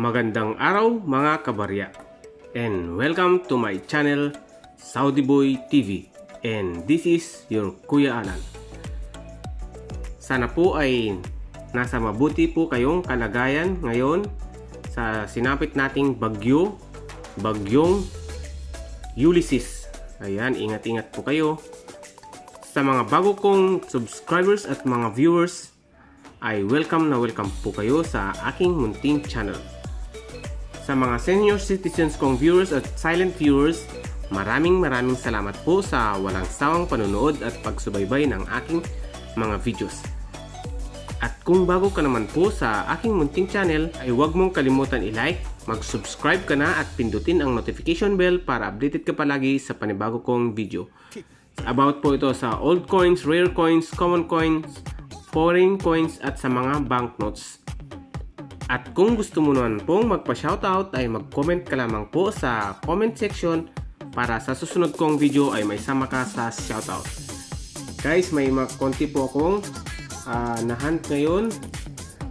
Magandang araw mga kabarya and welcome to my channel Saudi Boy TV and this is your Kuya Alan. Sana po ay nasa mabuti po kayong kalagayan ngayon sa sinapit nating bagyo, bagyong Ulysses. Ayan, ingat-ingat po kayo. Sa mga bago kong subscribers at mga viewers, ay welcome na welcome po kayo sa aking munting channel. Sa mga senior citizens kong viewers at silent viewers, maraming maraming salamat po sa walang sawang panonood at pagsubaybay ng aking mga videos. At kung bago ka naman po sa aking munting channel, ay huwag mong kalimutan i-like, mag-subscribe ka na at pindutin ang notification bell para updated ka palagi sa panibago kong video. About po ito sa old coins, rare coins, common coins, foreign coins at sa mga banknotes. At kung gusto mo naman pong magpa-shoutout ay mag-comment ka lamang po sa comment section para sa susunod kong video ay may sama ka sa shoutout. Guys, may konti po akong uh, na-hunt ngayon.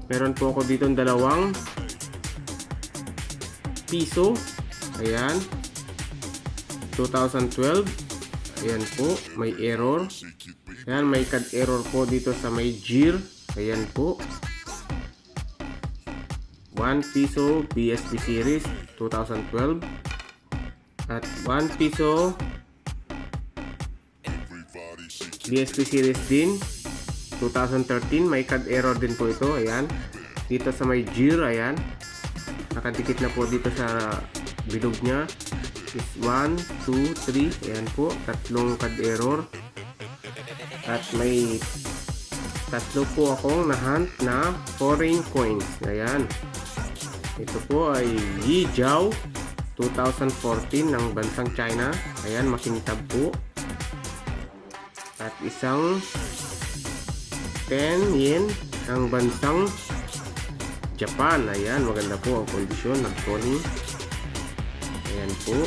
Meron po ako dito dalawang piso. Ayan. 2012. Ayan po, may error. Ayan, may CAD error po dito sa may GIR. Ayan po. 1 piso BSP series 2012 at 1 piso BSP series din 2013 may CAD error din po ito ayan. Dito sa may GIR ayan. Nakadikit na po dito sa bilog nya is 1, 2, 3 ayan po. Tatlong CAD error. At may tatlo po akong nahunt na foreign coins ayan ito po ay Yi Jiao 2014 ng bansang China. Ayan, makintab po. At isang 10 yen ng bansang Japan. Ayan, maganda po ang kondisyon ng Sony. Ayan po.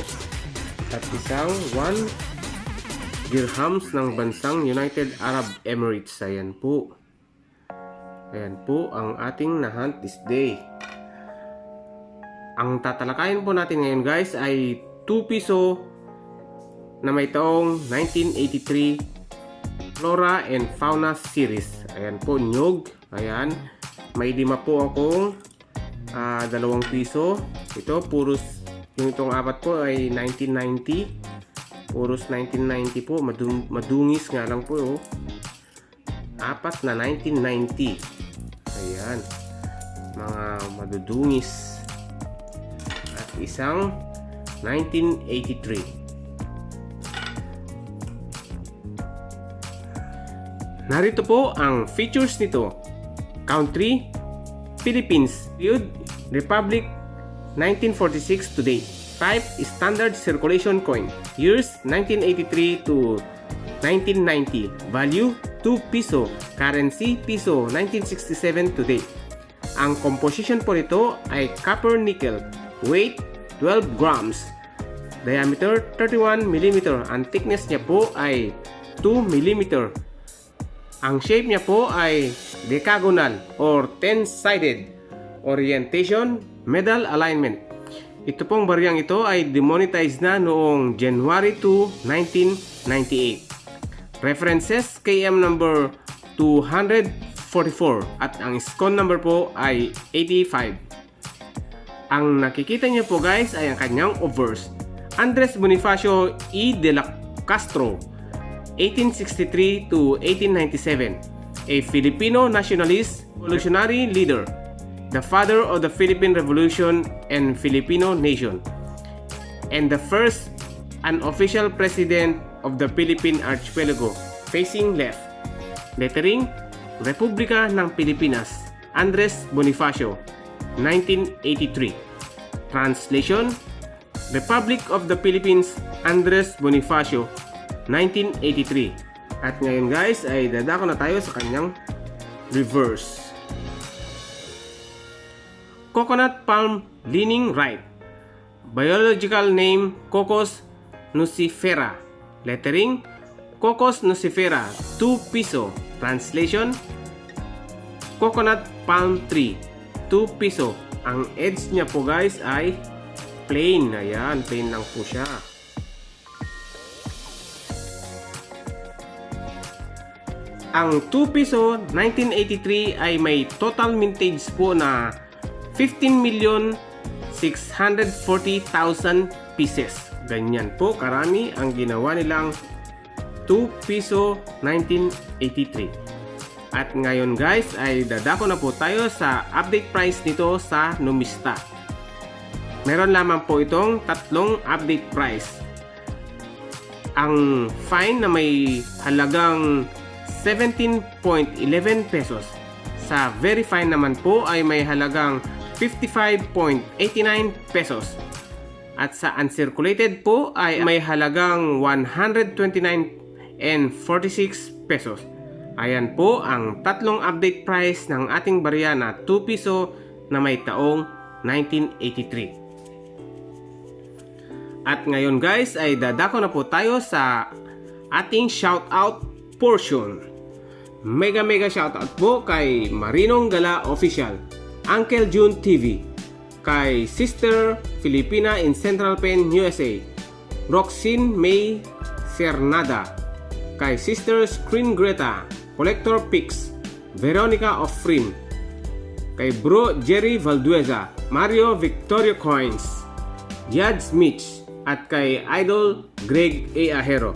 At isang 1 dirhams ng bansang United Arab Emirates. Ayan po. Ayan po ang ating nahunt this day. Ang tatalakayin po natin ngayon guys ay 2 piso na may taong 1983 Flora and Fauna Series. Ayan po, nyog. Ayan. May lima po akong uh, dalawang piso. Ito, puros yung itong apat po ay 1990. Puros 1990 po. Madung, madungis nga lang po. Oh. Apat na 1990. Ayan. Mga madudungis isang 1983. Narito po ang features nito. Country, Philippines. Period, Republic, 1946 to date. Type, Standard Circulation Coin. Years, 1983 to 1990. Value, 2 piso. Currency, piso, 1967 to date. Ang composition po nito ay copper nickel Weight 12 grams. Diameter 31 mm. Ang thickness niya po ay 2 mm. Ang shape niya po ay decagonal or 10-sided. Orientation, medal alignment. Ito pong baryang ito ay demonetized na noong January 2, 1998. References KM number 244 at ang SCON number po ay 85. Ang nakikita niyo po guys ay ang kanyang obverse. Andres Bonifacio E. de la Castro, 1863 to 1897, a Filipino nationalist, revolutionary leader, the father of the Philippine Revolution and Filipino nation, and the first unofficial president of the Philippine Archipelago, facing left. Lettering, Republika ng Pilipinas, Andres Bonifacio, 1983. Translation Republic of the Philippines Andres Bonifacio 1983. At ngayon guys ay dadako na tayo sa kanyang reverse. Coconut palm leaning right. Biological name Cocos nucifera. Lettering Cocos nucifera 2 piso. Translation Coconut palm tree 2 piso. Ang edge niya po guys ay plain. Ayan, plain lang po siya. Ang 2 piso 1983 ay may total mintage po na 15 million 640,000 pieces. Ganyan po karami ang ginawa nilang 2 piso 1983. At ngayon guys ay dadako na po tayo sa update price nito sa Numista. Meron lamang po itong tatlong update price. Ang fine na may halagang 17.11 pesos. Sa very fine naman po ay may halagang 55.89 pesos. At sa uncirculated po ay may halagang 129 and 46 pesos. Ayan po ang tatlong update price ng ating barya na 2 piso na may taong 1983. At ngayon guys ay dadako na po tayo sa ating shoutout portion. Mega mega shoutout po kay Marinong Gala Official, Uncle June TV, kay Sister Filipina in Central Penn, USA, Roxin May Cernada, kay Sister Screen Greta, Collector Pix, Veronica of Frin, kay Bro Jerry Valdueza, Mario Victorio Coins, Judge Mitch, at kay Idol Greg A. Ahero.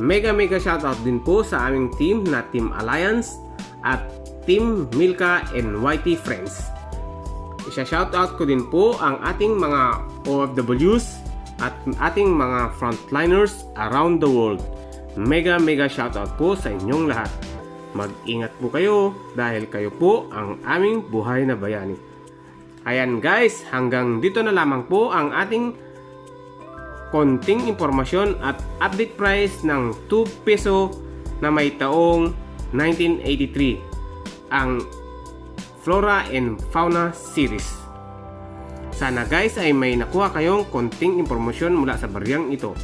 Mega mega shoutout din po sa aming team na Team Alliance at Team Milka and YT Friends. Isa shoutout ko din po ang ating mga OFWs at ating mga frontliners around the world. Mega mega shoutout po sa inyong lahat. Mag-ingat po kayo dahil kayo po ang aming buhay na bayani. Ayan guys, hanggang dito na lamang po ang ating konting impormasyon at update price ng 2 peso na may taong 1983 ang Flora and Fauna Series. Sana guys ay may nakuha kayong konting impormasyon mula sa baryang ito.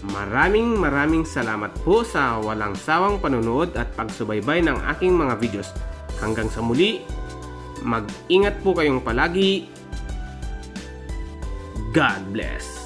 Maraming maraming salamat po sa walang sawang panunood at pagsubaybay ng aking mga videos. Hanggang sa muli, mag-ingat po kayong palagi. God bless.